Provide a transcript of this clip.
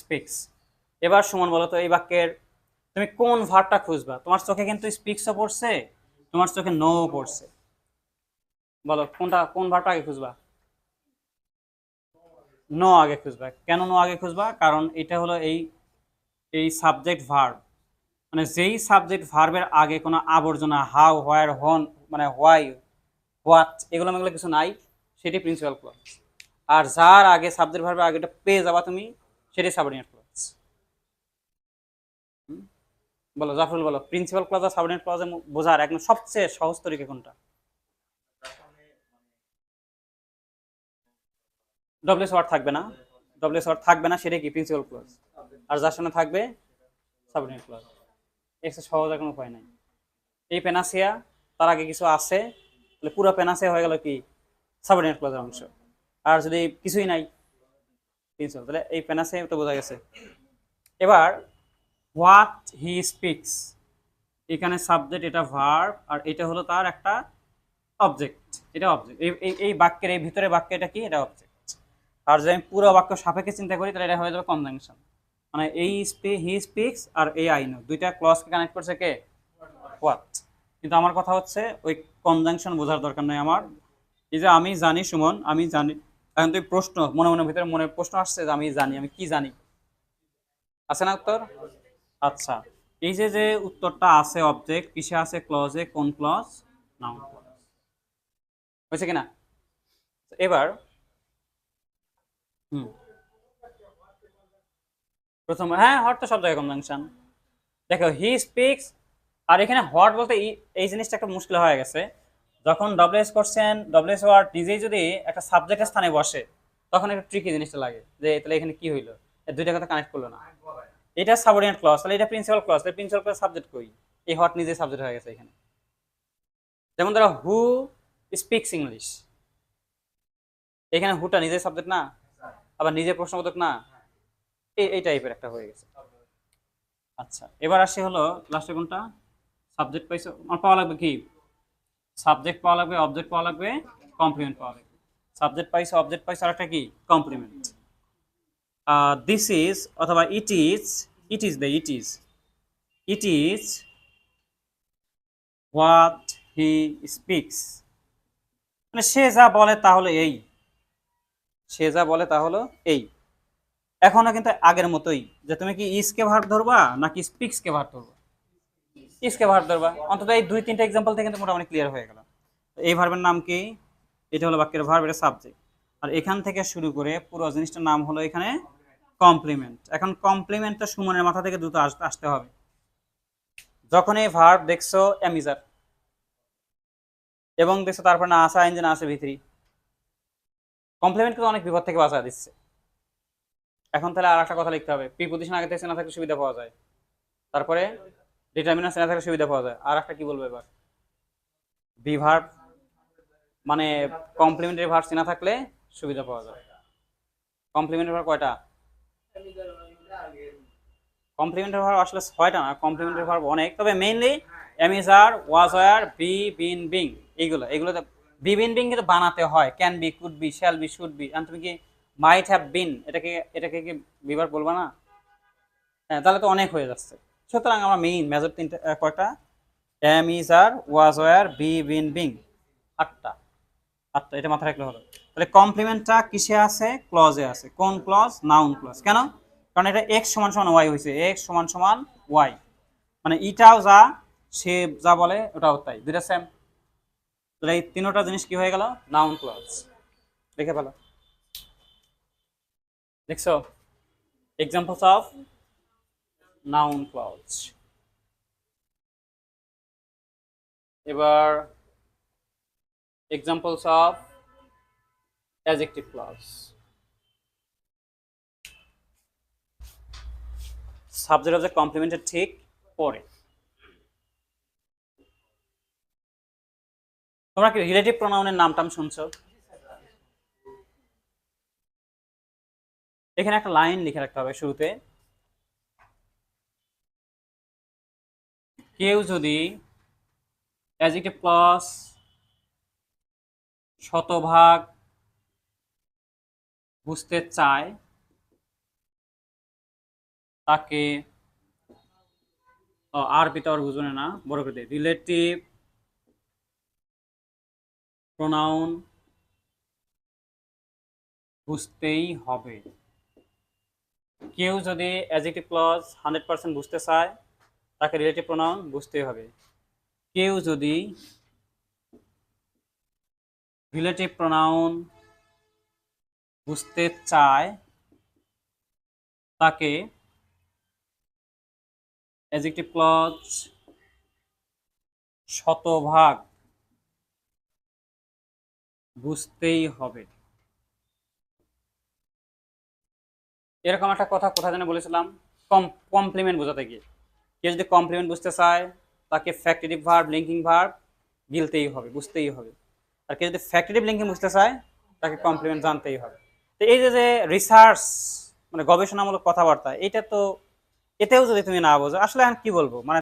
Speaks এবার সুমন, বলো তো, এই বাক্যের তুমি কোন ভার্বটা খুঁজবা? তোমার চোখে কিন্তু স্পিক্সও পড়ছে, তোমার চোখে নো পড়ছে। বলো, কোনটা, কোন ভার্বটা আগে খুঁজবা? নো আগে খুঁজবা। কেন নো আগে খুঁজবা? কারণ এটা হলো এই এই সাবজেক্ট ভার্ব মানে যেই সাবজেক্ট ভার্বের আগে কোনো আবর্জনা হাউ হোয়ার হন মানে হোয়াই হোয়াট এগুলো এগুলো কিছু নাই, সেটি প্রিন্সিপাল ক্লজ আর যার আগে সাবজেক্ট ভার্বের আগে এটা পেয়ে যাবা তুমি সেটি সাবঅর্ডিনেট ক্লজ বলো, জাফরুল বলো প্রিন্সিপাল ক্লজ আর সাবঅর্ডিনেট ক্লজে বোঝার একদম সবচেয়ে সহজ তরিকা কোনটা? ডব্লিউএস ওয়ার্ড থাকবে না। ডব্লিউএস ওয়ার্ড থাকবে না, সেটাই কি? প্রিন্সিপাল ক্লজ আর যার সামনে থাকবে সাবঅর্ডিনেট এর চেয়ে সহজ কোনো উপায় নাই। এই পেনাসিয়া তার আগে কিছু আছে, তাহলে পুরো পেনাসিয়া হয়ে গেল কি? সাবঅর্ডিনেট ক্লজের অংশ। আর যদি কিছুই নাই প্রিন্সিপাল তাহলে এই পেনাসিয়া তো বোঝা গেছে। এবার হোয়াট হি স্পিক্স এখানে সাবজেক্ট এটা ভার্ব আর এটা হলো তার একটা অবজেক্ট এটা অবজেক্ট এই এই বাক্যের, এই ভিতরে বাক্য এটা কি? এটা অবজেক্ট আর যদি আমি পুরো বাক্য সাপেক্ষে চিন্তা করি, তাহলে এটা হয়ে যাবে কনজাংশন মানে এই হি স্পিক্স আর এই আই নো দুইটা ক্লজকে কানেক্ট করছে কে? হোয়াট কিন্তু আমার কথা হচ্ছে, ওই কনজাংশন বোঝার দরকার নেই আমার। এই যে আমি জানি, সুমন, আমি জানি এখন তুই প্রশ্ন, মনে মনে ভিতরে মনে প্রশ্ন আসছে যে আমি জানি, আমি কি জানি? আছে না উত্তর? আচ্ছা এই যে যে উত্তরটা আছে অবজেক্ট কিসে আছে ক্লজে কোন ক্লজ নাউন হয়েছে কিনা? এবার, হুম। প্রথম হ্যাঁ হট তো সব জায়গায় কনজাংশন দেখো হি স্পিক্স আর এখানে হট বলতে এই জিনিসটা একটা মুশকিল হয়ে গেছে। যখন ডব্লিউএস করছেন ডব্লিউএস ওয়ার্ড নিজেই যদি একটা সাবজেক্টের স্থানে বসে, তখন একটা ট্রিকি জিনিসটা লাগে যে, তাহলে এখানে কি হইল? দুইটা কথা কানেক্ট করল না। এটা সাবঅর্ডিনেট ক্লজ তাহলে এটা প্রিন্সিপাল ক্লস তাহলে প্রিন্সিপাল ক্লজ সাবজেক্ট কই? এই হট নিজে সাবজেক্ট হয়ে গেছে এখানে। যেমন ধরো হু স্পিক্স ইংলিশ এখানে হুটা নিজের সাবজেক্ট না? আবার নিজে প্রশ্নবোধক না? এই টাইপের একটা হয়ে গেছে। আচ্ছা এবার আসি হলো লাস্টে কোনটা? সাবজেক্ট পাইছো? আমার পাওয়া লাগবে কি? সাবজেক্ট পাওয়া লাগবে অবজেক্ট পাওয়া লাগবে কমপ্লিমেন্ট পাওয়া লাগবে। সাবজেক্ট পাইছো অবজেক্ট পাইছো আর একটা কি? কমপ্লিমেন্ট দিস ইজ অথবা it is it is the it is it is what he speaks মানে সে যা বলে তাহলে এই। সে যা বলে তা হলো এই। এখনও কিন্তু আগের মতোই, যে তুমি কি ইসকে ভার ধরবা নাকি স্পিক্সকে ভার ধরবা? ইসকে ভার ধরবা? অন্তত এই দুই তিনটা এক্সাম্পল থেকে কিন্তু মোটামুটি ক্লিয়ার হয়ে গেল। এই ভার্বের নাম কি? এটা হলো বাক্যের ভার্ব এটা সাবজেক্ট আর এখান থেকে শুরু করে পুরো জিনিসটার নাম হলো এখানে কমপ্লিমেন্ট এখন কমপ্লিমেন্ট তো সুমনের মাথা থেকে দ্রুত আসতে হবে। যখন এই ভার্ব দেখছ অ্যামিজার এবং দেখছ তারপর না আসা আইন যে না আসে ভিতরি কমপ্লিমেন্ট কিন্তু অনেক বিপদ থেকে বাঁচা দিচ্ছে। এখন তাহলে আর একটা কথা লিখতে হবে। প্রিপোজিশন আগে থেকে না থাকলে সুবিধা পাওয়া যায়। তারপরে ডিটারমিনেন্স না থাকলে সুবিধা পাওয়া যায়। আর একটা কি বলব এবার? বিভার মানে কমপ্লিমেন্টারি ভার্ব চেনা থাকলে সুবিধা পাওয়া যায়। কমপ্লিমেন্টারি ভার্ব কয়টা? কমপ্লিমেন্টারি ভার্ব আসলে ছয়টা না কমপ্লিমেন্টারি ভার্ব অনেক। তবে mainly am is are was were be been being এইগুলো। এগুলোতে বি বিন বিং কিন্তু বানাতে হয়। Can be could be shall be should be তুমি কি মাইট হ্যাভ বিন এটাকে এটাকে কি বিবার বলবা না? হ্যাঁ তাহলে তো অনেক হয়ে যাচ্ছে। সুতরাং আমরা মেইন মেজর তিনটা কয়টা? Am is are was were be been being আটটা। আটটা, এটা মাথায় রাখলে হলো তাহলে কমপ্লিমেন্টটা কিসে আছে? ক্লজে আছে। কোন ক্লজ নাউন ক্লজ কেন? কারণ এটা এক্স সমান সমান ওয়াই হয়েছে এক্স সমান সমান ওয়াই মানে ইটাও যা, সে যা বলে, ওটাও তাই। দুইটা সেম তাহলে এই তিনোটা জিনিস কি হয়ে গেল? নাউন ক্লজ দেখে ফেলো। দেখছ? এক্সাম্পলস অফ নাউন ক্লজ এবার examples of adjective clause subject object কমপ্লিমেন্টের ঠিক পরে। তোমরা কি রিলেটিভ প্রোনাউনের নাম টাম শুনছো? এখানে একটা লাইন লিখে রাখতে হবে শুরুতে। কেউ যদি অ্যাজেক্টিভ ক্লজ শতভাগ বুঝতে চায়, তাকে আর বুঝবে না, বড় করে রিলেটিভ প্রোনাউন বুঝতেই হবে। কেউ যদি অ্যাজেক্টিভ ক্লজ হান্ড্রেড পার্সেন্ট বুঝতে চায় তাকে রিলেটিভ প্রোনাউন বুঝতেই হবে। কেউ যদি রিলেটিভ প্রোনাউন বুঝতে চায়, তাকে অ্যাজেক্টিভ ক্লজ শতভাগ বুঝতেই হবে। এরকম একটা কথা কোথায় যেন বলেছিলাম, কম কমপ্লিমেন্ট বোঝাতে গিয়ে। কেউ যদি কমপ্লিমেন্ট বুঝতে চায়, তাকে ফ্যাক্টরিটিভ ভার্ব লিঙ্কিং ভার্ব গিলতেই হবে, বুঝতেই হবে। আর কেউ যদি ফ্যাক্টরিটিভ লিঙ্কিং বুঝতে চায়, তাকে কমপ্লিমেন্ট জানতেই হবে। তো এই যে যে রিসার্চ মানে গবেষণামূলক কথাবার্তা, এটা তো, এতেও যদি তুমি না বোঝো, আসলে আমি কি বলব? মানে